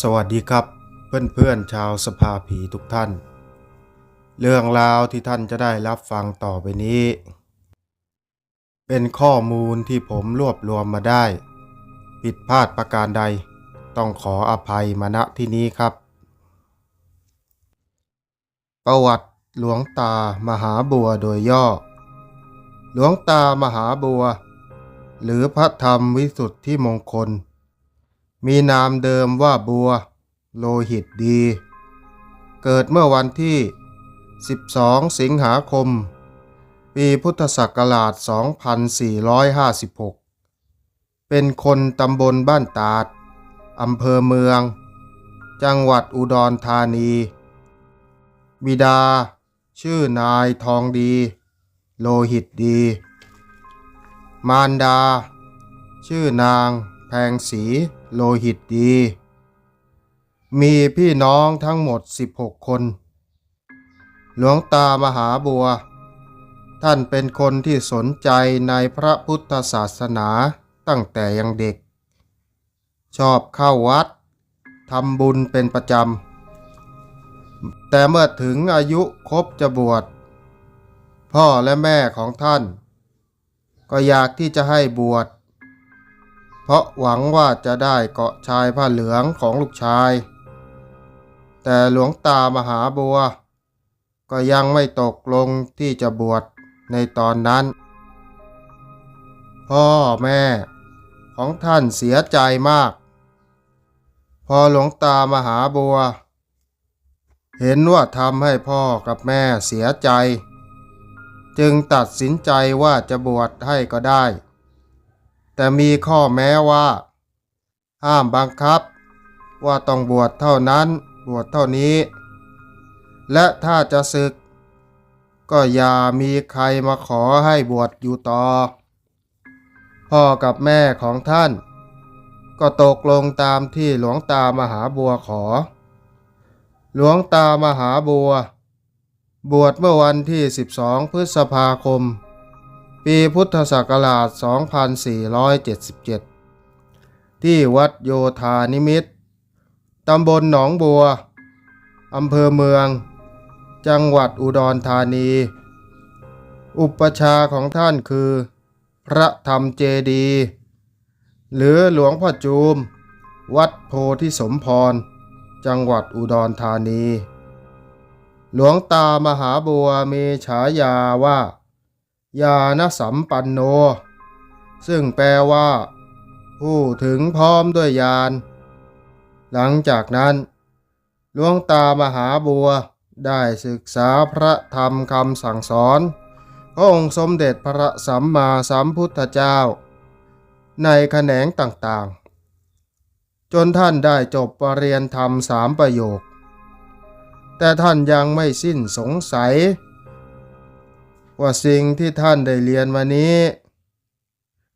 สวัสดีครับ เพื่อนๆชาวสภาผีทุกท่าน เรื่องราวที่ท่านจะได้รับฟังต่อไปนี้ เป็นข้อมูลที่ผมรวบรวมมาได้ ผิดพลาดประการใด ต้องขออภัยมาณที่นี้ครับ ประวัติหลวงตามหาบัวโดยย่อ หลวงตามหาบัว หรือพระธรรมวิสุทธิมงคล มีนามเดิมว่าบัว โลหิตดี เกิดเมื่อวันที่ 12 สิงหาคม ปีพุทธศักราช 2456 เป็นคนตำบลบ้านตาด อำเภอเมือง จังหวัดอุดรธานี บิดา ชื่อนายทองดี โลหิตดี มารดา ชื่อนางแพงศรี โลหิตดี มีพี่น้องทั้งหมด 16 คน หลวงตามหาบัว ท่านเป็นคนที่สนใจในพระพุทธศาสนาตั้งแต่ยังเด็ก ชอบเข้าวัดทำบุญเป็นประจำ แต่เมื่อถึงอายุครบจะบวช พ่อและแม่ของท่าน ก็อยากที่จะให้บวช เพราะหวังว่าจะได้เกาะชายผ้าเหลืองของลูกชาย แต่หลวงตามหาบัว ก็ยังไม่ตกลงที่จะบวชในตอนนั้น พ่อแม่ของท่านเสียใจมาก พอหลวงตามหาบัว เห็นว่าทำให้พ่อกับแม่เสียใจ จึงตัดสินใจว่าจะบวชให้ก็ได้ แต่มีข้อแม้ว่า ห้ามบังคับ ว่าต้องบวชเท่านั้นบวชเท่านี้ และถ้าจะศึก ก็อย่ามีใครมาขอให้บวชอยู่ต่อ พ่อกับแม่ของท่าน ก็ตกลงตามที่หลวงตามหาบัวขอ หลวงตามหาบัว บวชเมื่อวันที่ 12 พฤษภาคม ปีพุทธศักราช 2477 ที่วัดโยธานิมิตรตำบลหนองบัว อำเภอเมือง จังหวัดอุดรธานี อุปชาของท่านคือ พระธรรมเจดี หรือหลวงพ่อจูม วัดโพธิสมพร จังหวัดอุดรธานี หลวงตามหาบัวมีฉายาว่า ยานสัมปันโน ซึ่งแปลว่า ผู้ถึงพร้อมด้วยยานหลังจากนั้นหลวงตามหาบัวได้ศึกษาพระธรรมคำสั่งสอนขององค์สมเด็จพระสัมมาสัมพุทธเจ้า ในแขนงต่างๆ จนท่านได้จบปรริญญาธรรมสามประโยค แต่ท่านยังไม่สิ้นสงสัย ว่าสิ่งที่ท่านได้เรียนมานี้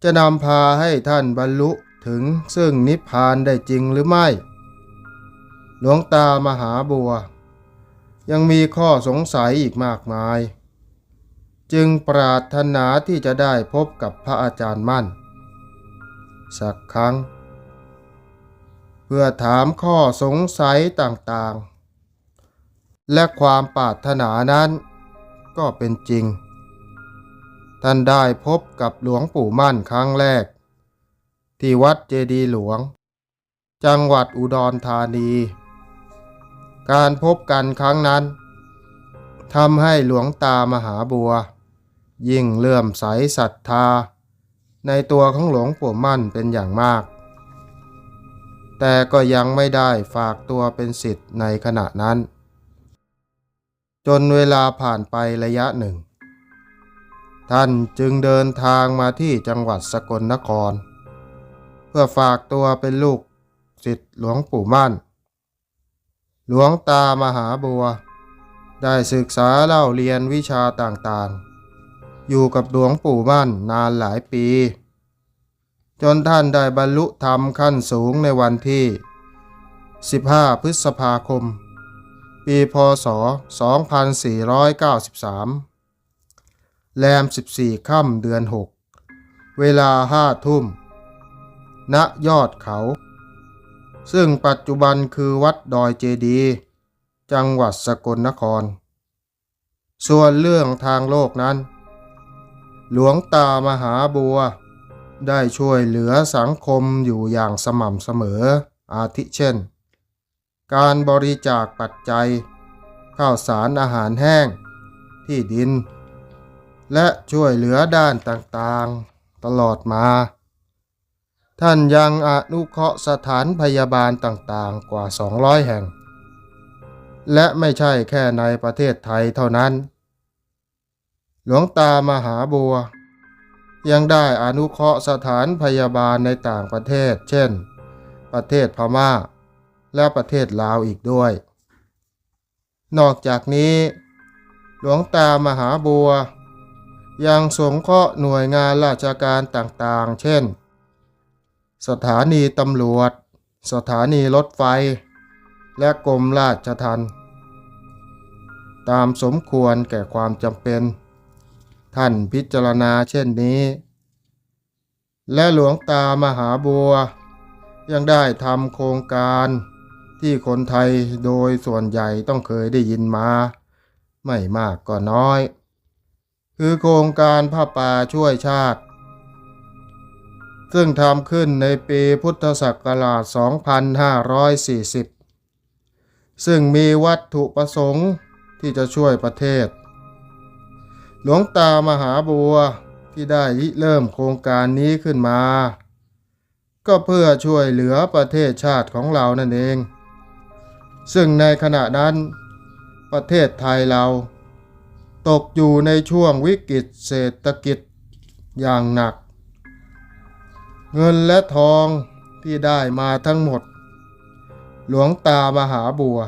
จะนำพาให้ท่านบรรลุถึงซึ่งนิพพานได้จริงหรือไม่ หลวงตามหาบัว ยังมีข้อสงสัยอีกมากมาย จึงปรารถนาที่จะได้พบกับพระอาจารย์มั่น สักครั้ง เพื่อถามข้อสงสัยต่างๆ และความปรารถนานั้นก็เป็นจริง ท่านได้พบกับหลวงปู่มั่นครั้งแรก ที่วัดเจดีหลวง จังหวัดอุดรธานี การพบกันครั้งนั้นทำให้หลวงตามหาบัว ยิ่งเลื่อมใสศรัทธา ในตัวของหลวงปู่มั่นเป็นอย่างมาก แต่ก็ยังไม่ได้ฝากตัวเป็นสิทธิ์ในขณะนั้น จนเวลาผ่านไประยะหนึ่ง ท่านจึงเดินทางมาที่จังหวัดสกลนคร เพื่อฝากตัวเป็นลูกศิษย์หลวงปู่มั่น หลวงตามหาบัว ได้ศึกษาเล่าเรียนวิชาต่างๆ อยู่กับหลวงปู่มั่นนานหลายปี จนท่านได้บรรลุธรรมขั้นสูงในวันที่ 15 พฤษภาคม ปีพศ 2493 แรม 14 ค่ำเดือน 6 เวลาห้าทุ่ม ณยอดเขา ซึ่งปัจจุบันคือวัดดอยเจดี จังหวัดสกลนคร ส่วนเรื่องทางโลกนั้น หลวงตามหาบัว ได้ช่วยเหลือสังคมอยู่อย่างสม่ำเสมอ อาทิเช่น การบริจาคปัจจัย ข้าวสารอาหารแห้ง ที่ดิน และช่วยเหลือด้านต่างๆ ตลอดมา ท่านยังอนุเคราะห์สถานพยาบาลต่างๆ กว่า 200 แห่ง และไม่ใช่แค่ในประเทศไทยเท่านั้น หลวงตามหาบัว ยังได้อนุเคราะห์สถานพยาบาลในต่างประเทศ เช่น ประเทศพม่า และประเทศลาวอีกด้วย นอกจากนี้ หลวงตามหาบัว ยังสงเคราะห์หน่วยงานราชการต่างๆ เช่น สถานีตำรวจ สถานีรถไฟ และกรมราชทัณฑ์ตามสมควรแก่ความจำเป็น ท่านพิจารณาเช่นนี้ และหลวงตามหาบัว ยังได้ทำโครงการที่คนไทยโดยส่วนใหญ่ต้องเคยได้ยินมา ไม่มากก็น้อย คือโครงการผ้าป่าช่วยชาติ ซึ่งทำขึ้นในปีพุทธศักราช 2540 ซึ่งมีวัตถุประสงค์ที่จะช่วยประเทศ หลวงตามหาบัวที่ได้ริเริ่มโครงการนี้ขึ้นมา ก็เพื่อช่วยเหลือประเทศชาติของเรานั่นเอง ซึ่งในขณะนั้นประเทศไทยเรา ตกอยู่ในช่วงวิกฤตเศรษฐกิจอย่างหนัก เงินและทองที่ได้มาทั้งหมด หลวงตามหาบัว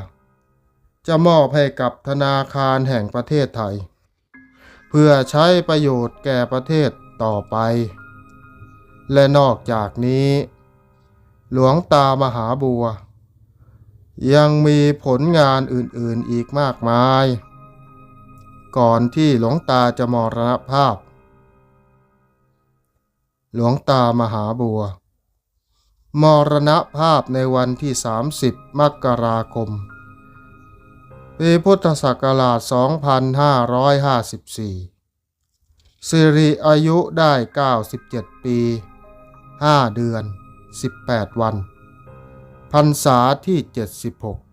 จะมอบให้กับธนาคารแห่งประเทศไทย เพื่อใช้ประโยชน์แก่ประเทศต่อไป และนอกจากนี้ หลวงตามหาบัว ยังมีผลงานอื่นๆอีกมากมาย ก่อนที่หลวงตาจะมรณภาพ หลวงตามหาบัว มรณภาพในวันที่ 30 มกราคม ปีพุทธศักราช 2554 สิริอายุได้ 97 ปี 5 เดือน 18 วันพรรษาที่ 76